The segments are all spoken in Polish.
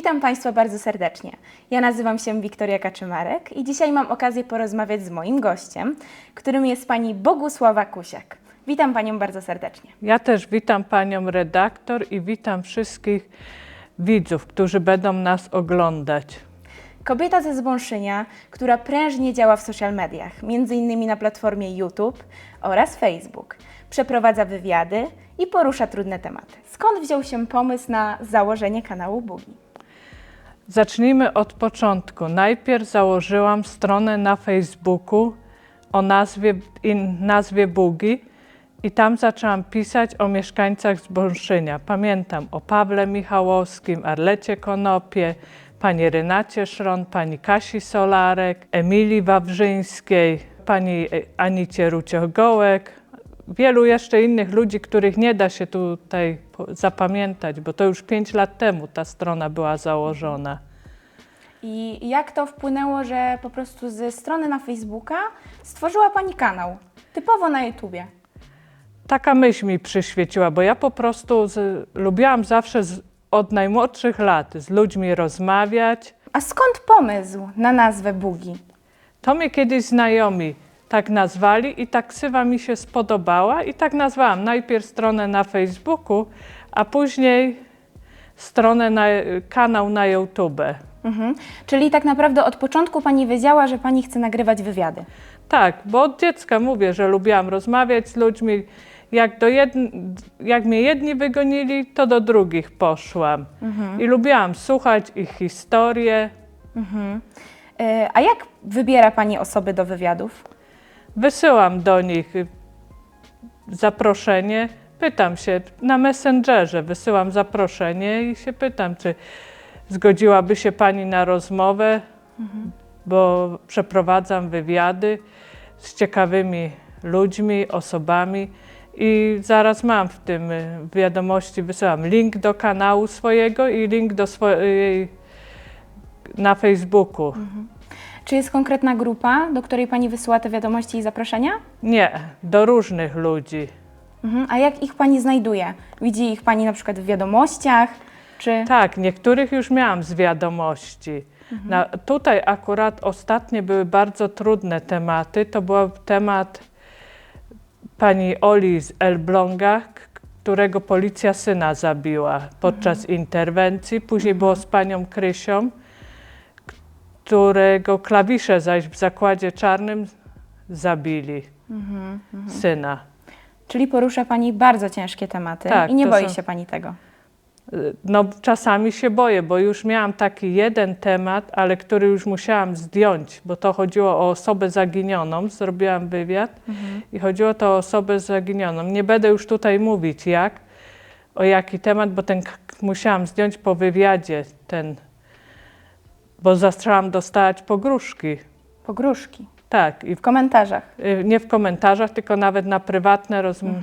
Witam Państwa bardzo serdecznie. Ja nazywam się Wiktoria Kaczymarek i dzisiaj mam okazję porozmawiać z moim gościem, którym jest pani Bogusława Kusiak. Witam Panią bardzo serdecznie. Ja też witam panią redaktor i witam wszystkich widzów, którzy będą nas oglądać. Kobieta ze Zbąszynia, która prężnie działa w social mediach, m.in. na platformie YouTube oraz Facebook. Przeprowadza wywiady i porusza trudne tematy. Skąd wziął się pomysł na założenie kanału Bugi? Zacznijmy od początku. Najpierw założyłam stronę na Facebooku o nazwie, nazwie Bugi i tam zaczęłam pisać o mieszkańcach Zbąszynia. Pamiętam o Pawle Michałowskim, Arlecie Konopie, pani Renacie Szron, pani Kasi Solarek, Emilii Wawrzyńskiej, pani Anicie Rucioch-Gołek, wielu jeszcze innych ludzi, których nie da się tutaj zapamiętać, bo to już pięć lat temu ta strona była założona. I jak to wpłynęło, że po prostu ze strony na Facebooka stworzyła Pani kanał, typowo na YouTubie? Taka myśl mi przyświeciła, bo ja po prostu z, lubiłam zawsze z, od najmłodszych lat z ludźmi rozmawiać. A skąd pomysł na nazwę Bugi? To mnie kiedyś znajomi tak nazwali i ta ksywa mi się spodobała i tak nazwałam najpierw stronę na Facebooku, a później stronę na kanał na YouTube. Mhm. Czyli tak naprawdę od początku Pani wiedziała, że Pani chce nagrywać wywiady. Tak, bo od dziecka mówię, że lubiłam rozmawiać z ludźmi. Jak, do jedn, jak mnie jedni wygonili, to do drugich poszłam. I lubiłam słuchać ich historie. E, A jak wybiera Pani osoby do wywiadów? Wysyłam do nich y, zaproszenie, pytam się na Messengerze, wysyłam zaproszenie i się pytam, czy zgodziłaby się pani na rozmowę, bo przeprowadzam wywiady z ciekawymi ludźmi, osobami i zaraz mam w tym y, w wiadomości, wysyłam link do kanału swojego i link do swojej na Facebooku. Czy jest konkretna grupa, do której Pani wysyła te wiadomości i zaproszenia? Nie, do różnych ludzi. Mhm. A jak ich Pani znajduje? Widzi ich Pani na przykład w wiadomościach? Czy... Tak, niektórych już miałam z wiadomości. Na, tutaj akurat ostatnie były bardzo trudne tematy. To był temat pani Oli z Elbląga, którego policja syna zabiła podczas interwencji. Później było z panią Krysią, którego klawisze zaś w zakładzie czarnym zabili syna. Czyli porusza Pani bardzo ciężkie tematy Tak, i nie to boi są- się Pani tego. No, czasami się boję, bo już miałam taki jeden temat, ale który już musiałam zdjąć, bo to chodziło o osobę zaginioną. Zrobiłam wywiad i chodziło to o osobę zaginioną. Nie będę już tutaj mówić jak, o jaki temat, bo ten k- musiałam zdjąć po wywiadzie ten, bo zaczęłam dostawać pogróżki. Pogróżki. Tak, i W komentarzach. y, nie w komentarzach, tylko nawet na prywatne rozmowy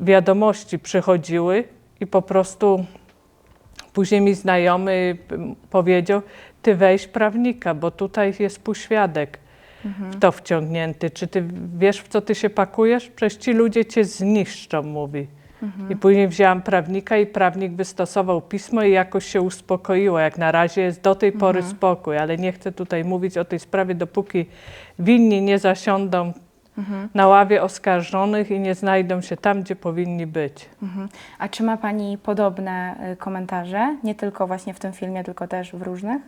wiadomości przychodziły i po prostu później mi znajomy m, powiedział, ty weź prawnika, bo tutaj jest półświadek w to wciągnięty. Czy ty wiesz, w co ty się pakujesz? Przecież ci ludzie cię zniszczą, mówi. I później wzięłam prawnika i prawnik wystosował pismo i jakoś się uspokoiło. Jak na razie jest do tej pory spokój, ale nie chcę tutaj mówić o tej sprawie, dopóki winni nie zasiądą na ławie oskarżonych i nie znajdą się tam, gdzie powinni być. Mhm. A czy ma Pani podobne y, komentarze? Nie tylko właśnie w tym filmie, tylko też w różnych?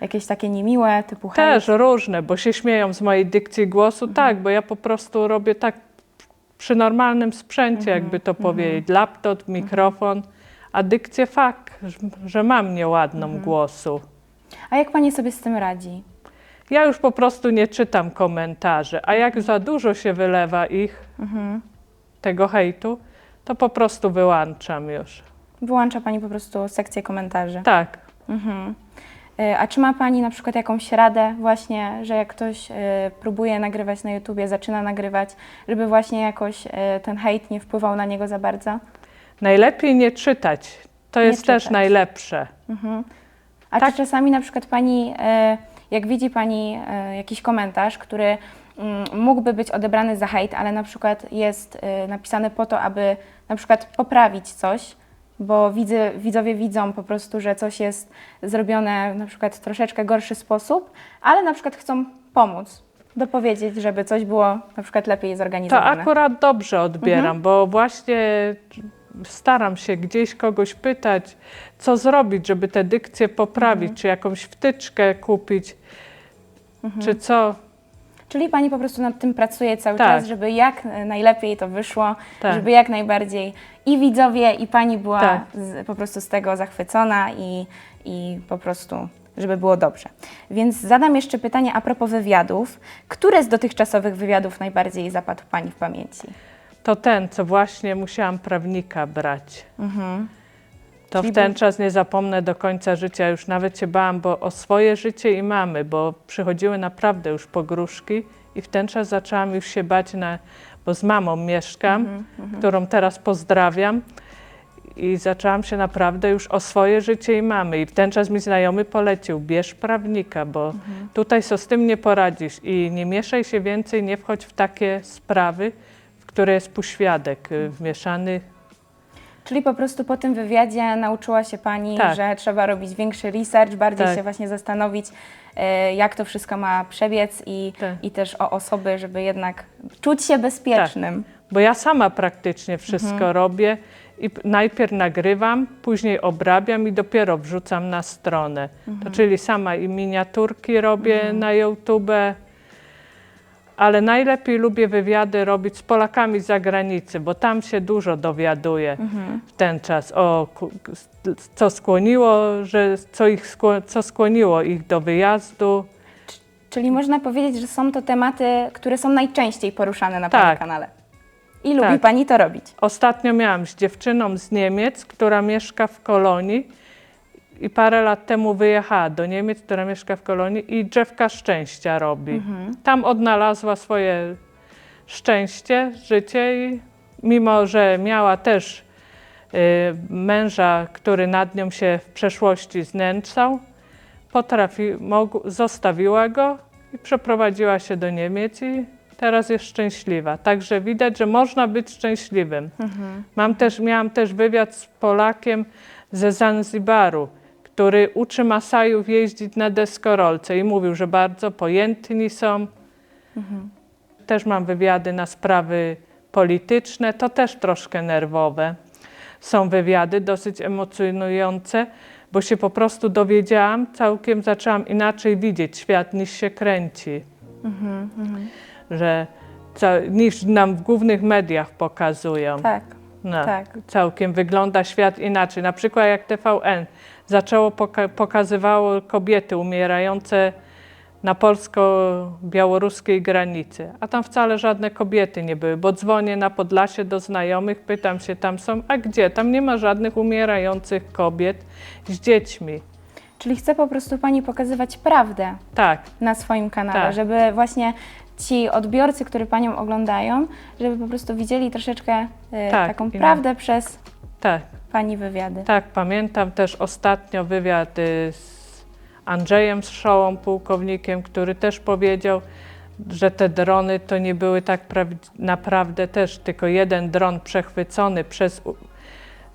Jakieś takie niemiłe, typu hejt? Też różne, bo się śmieją z mojej dykcji głosu. Tak, bo ja po prostu robię tak przy normalnym sprzęcie, jakby to powiedzieć. Laptop, mikrofon, a dykcję fakt, że- że mam nieładną głosu. A jak Pani sobie z tym radzi? Ja już po prostu nie czytam komentarzy, a jak za dużo się wylewa ich, tego hejtu, to po prostu wyłączam już. Wyłącza Pani po prostu sekcję komentarzy. Tak. Mhm. Y, A czy ma Pani na przykład jakąś radę właśnie, że jak ktoś y, próbuje nagrywać na YouTubie, zaczyna nagrywać, żeby właśnie jakoś y, ten hejt nie wpływał na niego za bardzo? Najlepiej nie czytać. To Nie jest też czytać. najlepsze. A Tak. czy czasami na przykład Pani, e, jak widzi Pani e, jakiś komentarz, który mm, mógłby być odebrany za hejt, ale na przykład jest e, napisany po to, aby na przykład poprawić coś, bo widzy, widzowie widzą po prostu, że coś jest zrobione na przykład w troszeczkę gorszy sposób, ale na przykład chcą pomóc, dopowiedzieć, żeby coś było na przykład lepiej To zorganizowane. akurat dobrze odbieram, Mhm. bo właśnie staram się gdzieś kogoś pytać, co zrobić, żeby tę dykcję poprawić, Mhm. czy jakąś wtyczkę kupić, czy co. Czyli Pani po prostu nad tym pracuje cały Tak. czas, żeby jak najlepiej to wyszło, Tak. żeby jak najbardziej i widzowie, i Pani była Tak. z, po prostu z tego zachwycona i, i po prostu, żeby było dobrze. Więc zadam jeszcze pytanie a propos wywiadów. Które z dotychczasowych wywiadów najbardziej zapadł Pani w pamięci? To ten, co właśnie musiałam prawnika brać. Mhm. To w ten czas nie zapomnę do końca życia. Już nawet się bałam, bo o swoje życie i mamy, bo przychodziły naprawdę już pogróżki i w ten czas zaczęłam już się bać, na, bo z mamą mieszkam, którą teraz pozdrawiam. I zaczęłam się naprawdę już o swoje życie i mamy. I w ten czas mi znajomy polecił, bierz prawnika, bo tutaj co z tym nie poradzisz i nie mieszaj się więcej, nie wchodź w takie sprawy, w które jest półświadek y, wmieszany. Czyli po prostu po tym wywiadzie nauczyła się Pani, Tak. że trzeba robić większy research, bardziej Tak. się właśnie zastanowić, e, jak to wszystko ma przebiec i, Tak. i też o osoby, żeby jednak czuć się bezpiecznym. Bo ja sama praktycznie wszystko Mhm. robię i najpierw nagrywam, później obrabiam i dopiero wrzucam na stronę. Mhm. To czyli sama i miniaturki robię na YouTube, ale najlepiej lubię wywiady robić z Polakami z zagranicy, bo tam się dużo dowiaduję Mhm. w ten czas. O, ku- co skłoniło, że, co, ich skło, co skłoniło ich do wyjazdu. Czyli można powiedzieć, że są to tematy, które są najczęściej poruszane na Tak. Pani kanale. I lubi Tak. Pani to robić. Ostatnio miałam z dziewczyną z Niemiec, która mieszka w Kolonii i parę lat temu wyjechała do Niemiec, która mieszka w Kolonii i drzewka szczęścia robi. Tam odnalazła swoje szczęście, życie i mimo, że miała też y, męża, który nad nią się w przeszłości znęcał, potrafi, mógł, zostawiła go i przeprowadziła się do Niemiec i teraz jest szczęśliwa. Także widać, że można być szczęśliwym. Mam też, miałam też wywiad z Polakiem ze Zanzibaru, który uczy Masajów jeździć na deskorolce i mówił, że bardzo pojętni są. Też mam wywiady na sprawy polityczne, to też troszkę nerwowe. Są wywiady dosyć emocjonujące, bo się po prostu dowiedziałam, całkiem zaczęłam inaczej widzieć świat niż się kręci. Że ca- niż nam w głównych mediach pokazują. Tak, No, tak. Całkiem wygląda świat inaczej. Na przykład jak TVN zaczęło poka- pokazywało kobiety umierające na polsko-białoruskiej granicy, a tam wcale żadne kobiety nie były, bo dzwonię na Podlasie do znajomych, pytam się, tam są, a gdzie? Tam nie ma żadnych umierających kobiet z dziećmi. Czyli chce po prostu Pani pokazywać prawdę Tak, na swoim kanale, Tak. żeby właśnie ci odbiorcy, którzy Panią oglądają, żeby po prostu widzieli troszeczkę e, Tak, taką i prawdę przez tak. Pani wywiady. Tak, pamiętam też ostatnio wywiad y, z Andrzejem Szołą, pułkownikiem, który też powiedział, że te drony to nie były tak praw- naprawdę też tylko jeden dron przechwycony przez, u-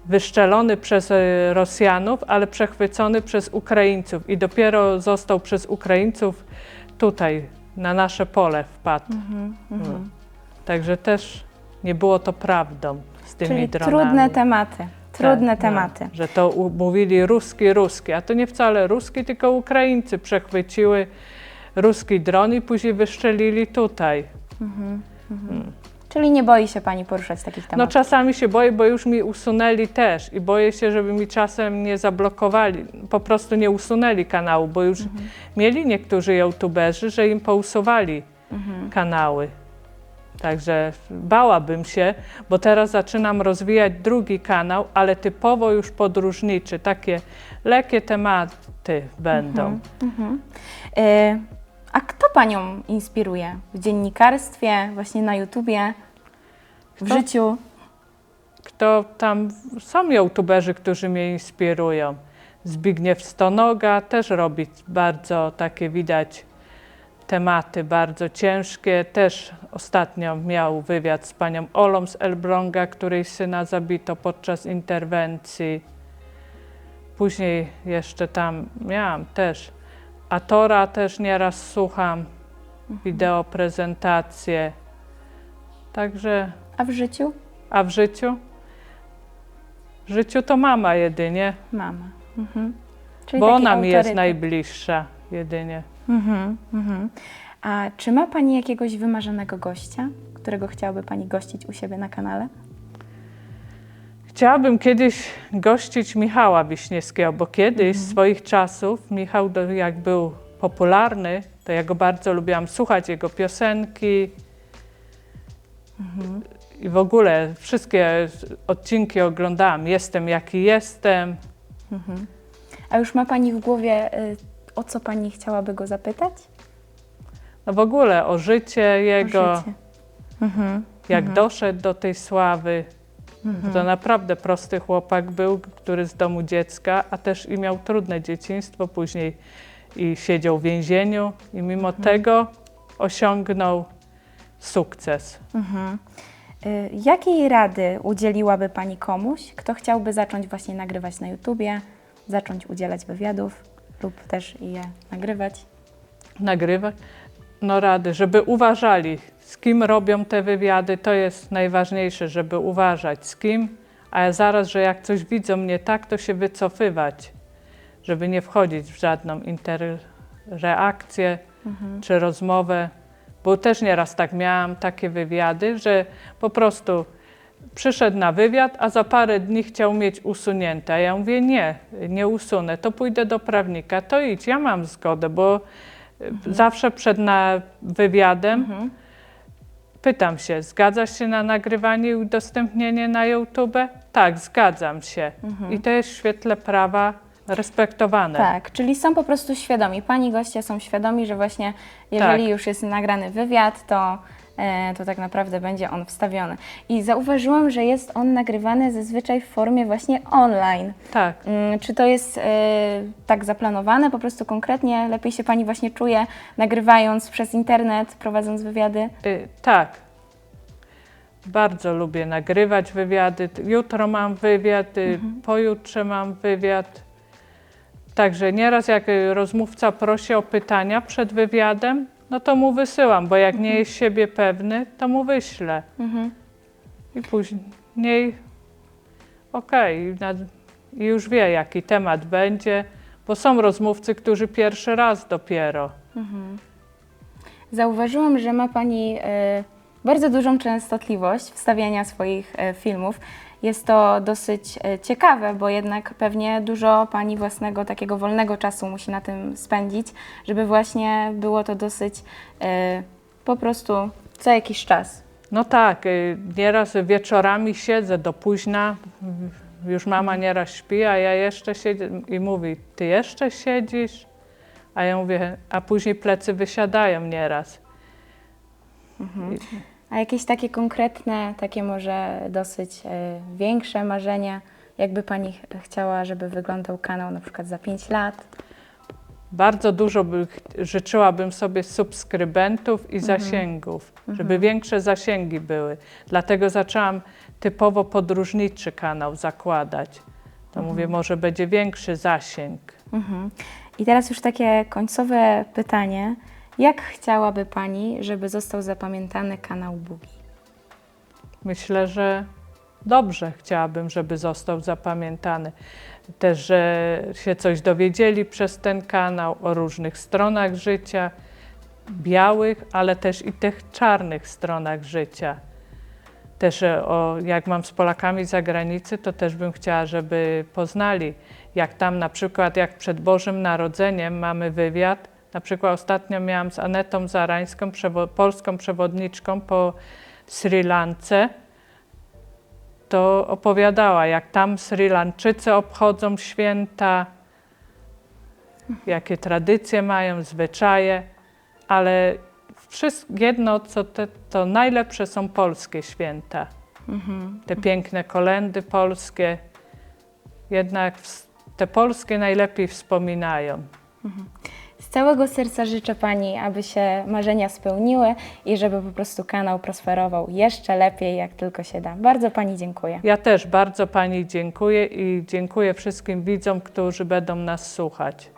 wyszczelony przez y, Rosjanów, ale przechwycony przez Ukraińców i dopiero został przez Ukraińców tutaj na nasze pole wpadł. No. Także też nie było to prawdą z tymi Czyli dronami. trudne tematy. Trudne Tak, tematy. No, że to mówili ruski, ruski, a to nie wcale ruski, tylko Ukraińcy przechwyciły ruski dron i później wyszczelili tutaj. Czyli nie boi się Pani poruszać takich No tematów. czasami się boję, bo już mi usunęli też i boję się, żeby mi czasem nie zablokowali, po prostu nie usunęli kanału, bo już mieli niektórzy youtuberzy, że im pousuwali kanały. Także bałabym się, bo teraz zaczynam rozwijać drugi kanał, ale typowo już podróżniczy. Takie lekkie tematy będą. E, a kto Panią inspiruje w dziennikarstwie, właśnie na YouTubie, w życiu? Kto tam, są youtuberzy, którzy mnie inspirują. Zbigniew Stonoga też robi bardzo takie widać tematy bardzo ciężkie. Też ostatnio miał wywiad z panią Olą z Elbląga, której syna zabito podczas interwencji. Później jeszcze tam miałam też Atora też nieraz słucham, wideo prezentacje. Także, A w życiu? a w życiu? W życiu to mama jedynie, Mama. Mhm. Czyli bo taki ona mi jest autorytet. najbliższa jedynie. Mhm, mhm. A czy ma Pani jakiegoś wymarzonego gościa, którego chciałaby Pani gościć u siebie na kanale? Chciałabym kiedyś gościć Michała Wiśniewskiego, bo kiedyś z swoich czasów Michał, do- jak był popularny, to ja go bardzo lubiłam słuchać, jego piosenki i w ogóle wszystkie odcinki oglądałam. Jestem jaki jestem. A już ma Pani w głowie, y, o co Pani chciałaby go zapytać? No w ogóle o życie jego, O życie. Mhm. jak doszedł do tej sławy. To naprawdę prosty chłopak był, który z domu dziecka, a też i miał trudne dzieciństwo, później i siedział w więzieniu i mimo tego osiągnął sukces. Mhm. Y, Jakiej rady udzieliłaby Pani komuś, kto chciałby zacząć właśnie nagrywać na YouTubie, zacząć udzielać wywiadów lub też je nagrywać? Nagrywać. No rady, żeby uważali, z kim robią te wywiady, to jest najważniejsze, żeby uważać z kim, a zaraz, że jak coś widzą nie tak, to się wycofywać, żeby nie wchodzić w żadną interreakcję czy rozmowę, bo też nieraz tak miałam takie wywiady, że po prostu przyszedł na wywiad, a za parę dni chciał mieć usunięte. A ja mówię, nie, nie usunę, to pójdę do prawnika, to idź, ja mam zgodę, bo y, zawsze przed na wywiadem pytam się, zgadzasz się na nagrywanie i udostępnienie na YouTube? Tak, zgadzam się. I to jest w świetle prawa respektowane. Tak, czyli są po prostu świadomi. Pani goście są świadomi, że właśnie jeżeli Tak. już jest nagrany wywiad, to, e, to tak naprawdę będzie on wstawiony. I zauważyłam, że jest on nagrywany zazwyczaj w formie właśnie online. tak. Mm, Czy to jest e, tak zaplanowane, po prostu konkretnie? Lepiej się Pani właśnie czuje nagrywając przez internet, prowadząc wywiady? Y, tak. Bardzo lubię nagrywać wywiady. Jutro mam wywiad, y, pojutrze mam wywiad. Także nieraz jak y, rozmówca prosi o pytania przed wywiadem, no to mu wysyłam, bo jak nie jest siebie pewny, to mu wyślę. Mhm. I później okej, na- i już wie jaki temat będzie, bo są rozmówcy, którzy pierwszy raz dopiero. Zauważyłam, że ma Pani e, bardzo dużą częstotliwość wstawiania swoich e, filmów. Jest to dosyć e, ciekawe, bo jednak pewnie dużo Pani własnego takiego wolnego czasu musi na tym spędzić, żeby właśnie było to dosyć e, po prostu co jakiś czas. No tak, y, nieraz wieczorami siedzę do późna, w- już mama nieraz śpi, a ja jeszcze siedzę i mówi, ty jeszcze siedzisz? A ja mówię, a później plecy wysiadają nieraz. I- A jakieś takie konkretne, takie może dosyć e, większe marzenia, jakby Pani ch- chciała, żeby wyglądał kanał na przykład za 5 lat? Bardzo dużo by, życzyłabym sobie subskrybentów i zasięgów, żeby większe zasięgi były. Dlatego zaczęłam typowo podróżniczy kanał zakładać. To mówię, może będzie większy zasięg. Mhm. I teraz już takie końcowe pytanie. Jak chciałaby Pani, żeby został zapamiętany kanał Bugi? Myślę, że dobrze chciałabym, żeby został zapamiętany. Też, że się coś dowiedzieli przez ten kanał o różnych stronach życia, białych, ale też i tych czarnych stronach życia. Też e, o, jak mam z Polakami z zagranicy, to też bym chciała, żeby poznali, jak tam na przykład, jak przed Bożym Narodzeniem mamy wywiad. Na przykład ostatnio miałam z Anetą Zarańską, przewo- polską przewodniczką po Sri Lance, to opowiadała, jak tam Sri Lanczycy obchodzą święta, jakie tradycje mają, zwyczaje, ale wszystko, jedno, co te, to najlepsze są polskie święta. Te piękne kolendy polskie, jednak te polskie najlepiej wspominają. Z całego serca życzę Pani, aby się marzenia spełniły i żeby po prostu kanał prosperował jeszcze lepiej, jak tylko się da. Bardzo Pani dziękuję. Ja też bardzo Pani dziękuję i dziękuję wszystkim widzom, którzy będą nas słuchać.